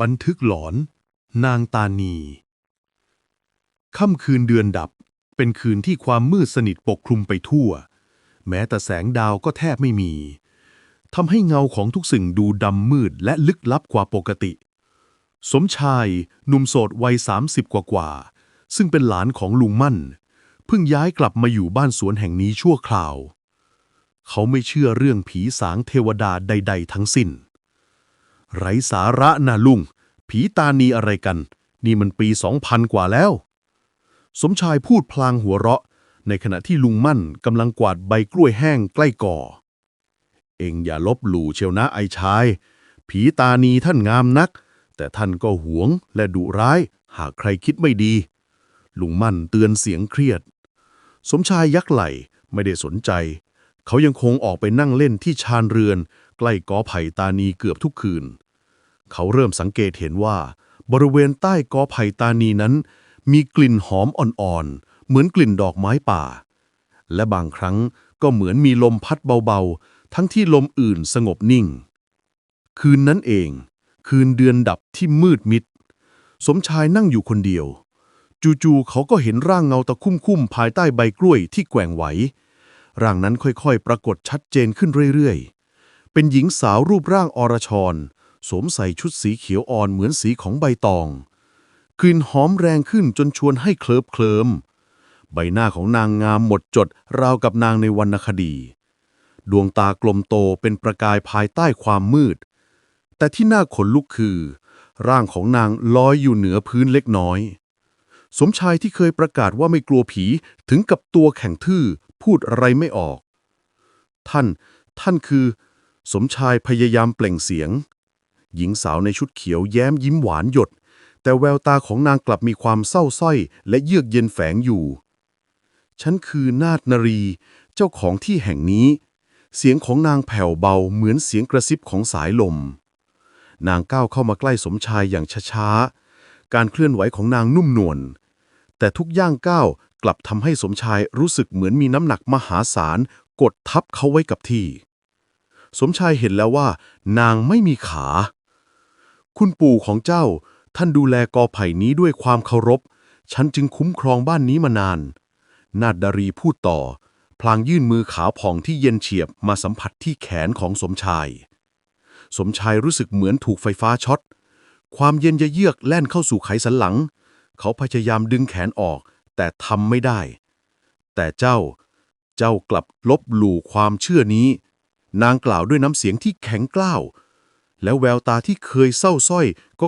บันทึกหลอน นางตานี ค่ำคืนเดือนดับ เป็นคืนที่ความมืดสนิทปกคลุมไปทั่ว แม้แต่แสงดาวก็แทบไม่มี ทำให้เงาของทุกสิ่งดูดำมืดและลึกลับกว่าปกติ สมชายหนุ่มโสดวัยสามสิบกว่าๆซึ่งเป็นหลานของลุงมั่น เพิ่งย้ายกลับมาอยู่บ้านสวนแห่งนี้ชั่วคราว เขาไม่เชื่อเรื่องผีสางเทวดาใด ๆ ทั้งสิ้น ไรสาระนะลุง ผีตานีอะไรกัน นี่มันปีสองพันกว่าแล้ว สมชายพูดพลางหัวเราะ ในขณะที่ลุงมั่นกำลังกวาดใบกล้วยแห้งใกล้ก่อ เอ็งอย่าลบหลู่เชียวนะไอ้ชาย ผีตานีท่านงามนัก แต่ท่านก็หวงและดุร้าย หากใครคิดไม่ดี ลุงมั่นเตือนเสียงเครียด สมชายยักไหล่ไม่ได้สนใจ เขายังคงออกไปนั่งเล่นที่ชานเรือน ใกล้กอไผ่ตานีเกือบทุกคืน เขาเริ่มสังเกตเห็นว่า บริเวณใต้กอไผ่ตานีนั้น มีกลิ่นหอมอ่อนๆ เหมือนกลิ่นดอกไม้ป่า และบางครั้งก็เหมือนมีลมพัดเบาๆ ทั้งที่ลมอื่นสงบนิ่ง คืนนั้นเอง คืนเดือนดับที่มืดมิด สมชายนั่งอยู่คนเดียว จู่ๆเขาก็เห็นร่างเงาตะคุ่มๆ ภายใต้ใบกล้วยที่แกว่งไหว ร่างนั้นค่อยๆ ปรากฏชัดเจนขึ้นเรื่อยๆ เป็นหญิงสาวรูปร่างอรชร สวมใส่ชุดสีเขียวอ่อนเหมือนสีของใบตอง กลิ่นหอมแรงขึ้นจนชวนให้เคลิบเคลิมใบหน้าของนางงามหมดจดราวกับนางในวรรณคดี ดวงตากลมโตเป็นประกายภายใต้ความมืด แต่ที่น่าขนลุกคือ ร่างของนางลอยอยู่เหนือพื้นเล็กน้อย สมชายที่เคยประกาศว่าไม่กลัวผีถึงกับตัวแข็งทื่อ พูดอะไรไม่ออก ท่าน ท่านคือ สมชายพยายามเปล่งเสียง หญิงสาวในชุดเขียวแย้มยิ้มหวานหยด แต่แววตาของนางกลับมีความเศร้าสร้อยและเยือกเย็นแฝงอยู่ ฉันคือนาฏนรี เจ้าของที่แห่งนี้ เสียงของนางแผ่วเบาเหมือนเสียงกระซิบของสายลม นางก้าวเข้ามาใกล้สมชายอย่างช้าๆ การเคลื่อนไหวของนางนุ่มนวลแต่ทุกย่างก้าว กลับทำให้สมชายรู้สึกเหมือนมีน้ำหนักมหาศาล กดทับเขาไว้กับที่ สมชายเห็นแล้วว่า นางไม่มีขา คุณปู่ของเจ้า ท่านดูแลกอไผ่นี้ด้วยความเคารพ ฉันจึงคุ้มครองบ้านนี้มานาน นาดดารีพูดต่อ พลางยื่นมือขาวผ่องที่เย็นเฉียบมาสัมผัสที่แขนของสมชาย สมชายรู้สึกเหมือนถูกไฟฟ้าช็อต ความเย็นยะเยือกแล่นเข้าสู่ไขสันหลัง เขาพยายามดึงแขนออก แต่ทำไม่ได้ แต่เจ้า เจ้ากลับลบหลู่ความเชื่อนี้ นางกล่าวด้วยน้ำเสียงที่แข็งกล้าว แล้วแววตาที่เคยเศร้าสร้อยก็